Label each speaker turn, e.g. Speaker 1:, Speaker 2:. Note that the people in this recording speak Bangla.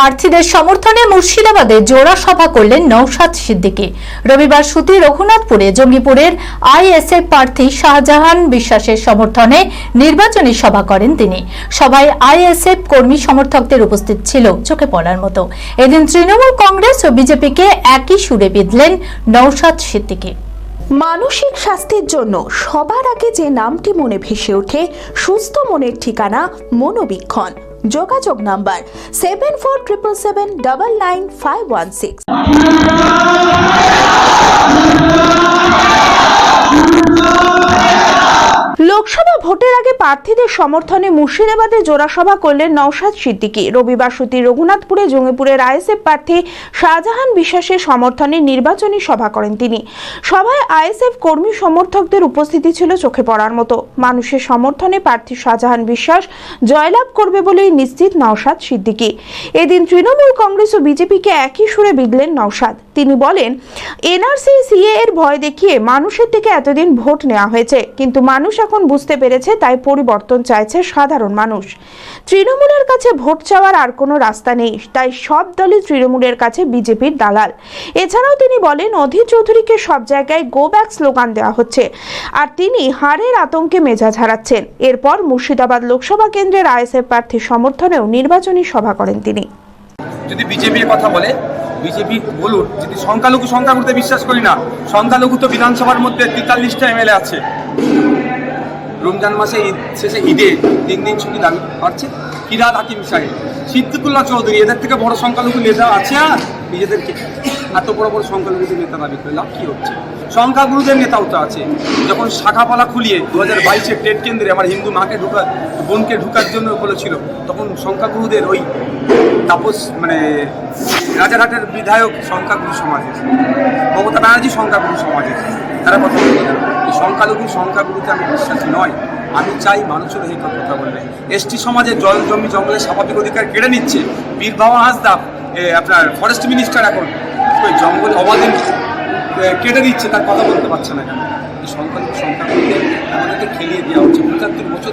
Speaker 1: প্রার্থীদের সমর্থনে মুর্শিদাবাদে জোড়া সভা করলেন নৌসাদ সিদ্দিকী। রবিবার সুতি রঘুনাথপুরে জঙ্গিপুরের আইএসএফ প্রার্থী শাহজাহান বিশ্বাসের সমর্থনে নির্বাচনী সভা করেন তিনি। সভায় আইএসএফ কর্মী সমর্থকদের উপস্থিত ছিল চোখে পড়ার মতো। এদিন তৃণমূল কংগ্রেস ও বিজেপিকে একই সুরে বিঁধলেন নৌসাদ সিদ্দিকী।
Speaker 2: মানসিক স্বাস্থ্যের জন্য সবার আগে যে নামটি মনে ভেসে ওঠে, সুস্থ মনের ঠিকানা মনোবীক্ষণ। যোগাযোগ number seven four triple seven double nine five one six. Lok Sabha ভোটের আগে প্রার্থীদের সমর্থনে মুর্শিদাবাদে জোড়াসভা করলেন নওশাদ সিদ্দিকী। রবিবার সুতি রঘুনাথপুরে জঙ্গিপুরের আইএসএফ প্রার্থী শাহজাহান বিশ্বাসের সমর্থনে নির্বাচনী সভা করেন তিনি। সভায় আইএসএফ কর্মী সমর্থকদের উপস্থিতি ছিল চোখে পড়ার মতো। মানুষের সমর্থনে প্রার্থী শাহজাহান বিশ্বাস জয়লাভ করবে বলেই নিশ্চিত নওশাদ সিদ্দিকী। এদিন তৃণমূল কংগ্রেস ও বিজেপিকে একই সুরে বিঁধলেন নওশাদ। তিনি বলেন, এনআরসি সিএ এর ভয় দেখিয়ে মানুষের থেকে এতদিন ভোট নেওয়া হয়েছে। কিন্তু মানুষ এখন বুঝতে পেরেছে তাই পরিবর্তন চাইছে সাধারণ মানুষ। তৃণমূলের কাছে ভোট চাওয়ার আর কোনো রাস্তা নেই, তাই সব দলই তৃণমূলের কাছে বিজেপির দালাল। এছাড়াও তিনি বলেন, অধীর চৌধুরীকে সব জায়গায় গো ব্যাক স্লোগান দেওয়া হচ্ছে, আর তিনি হারের আতঙ্কে মেজাজ হারাচ্ছেন। এরপর মুর্শিদাবাদ লোকসভা কেন্দ্রের আইএসএফ প্রার্থীর সমর্থনেও নির্বাচনী সভা করেন তিনি।
Speaker 3: যদি বিজেপির কথা বলে, বিজেপি বলুন, যদি সংখ্যালঘু সংখ্যাগুরুতে বিশ্বাস করি না, সংখ্যালঘু তো বিধানসভার মধ্যে তেতাল্লিশটা এমএলএ আছে। রমজান মাসে ঈদ, শেষে ঈদে তিন দিন ছুটি দাবি পাচ্ছে কিরাত হাকিম সাহেব। সিদ্দিকুল্লাহ চৌধুরী, এদের থেকে বড় সংখ্যালঘু নেতা আছে আর নিজেদেরকে। এত বড় বড় সংখ্যালঘুদের নেতা দাবি করে লাভ কি হচ্ছে? সংখ্যাগুরুদের নেতাও তো আছে। যখন শাখাপালা খুলিয়ে দু হাজার বাইশের টেট কেন্দ্রে আমার হিন্দু মাকে ঢুকা, বোনকে ঢুকার জন্য বলেছিল, তখন সংখ্যাগুরুদের ওই তাপস মানে রাজারহাটের বিধায়ক সংখ্যাগুরু সমাজের। মমতা ব্যানার্জি সংখ্যাগুরু সমাজের। তারা কথা বলবে না। এই সংখ্যালঘু সংখ্যাগুরুতে আমি বিশ্বাসী নয়। আমি চাই মানুষের এই কথা বলবে এসটি সমাজে জল জমি জঙ্গলের স্বাভাবিক অধিকার কেড়ে নিচ্ছে। বীর বাবা হাসদা এ, আপনার ফরেস্ট মিনিস্টার এখন ওই জঙ্গল অবাধে কেটে দিচ্ছে তার কথা বলতে পারছে না কেন? এই সংখ্যালঘু সংখ্যাগুলিতে আমাদেরকে খেলিয়ে দেওয়া হচ্ছে। পঁচাত্তর বছর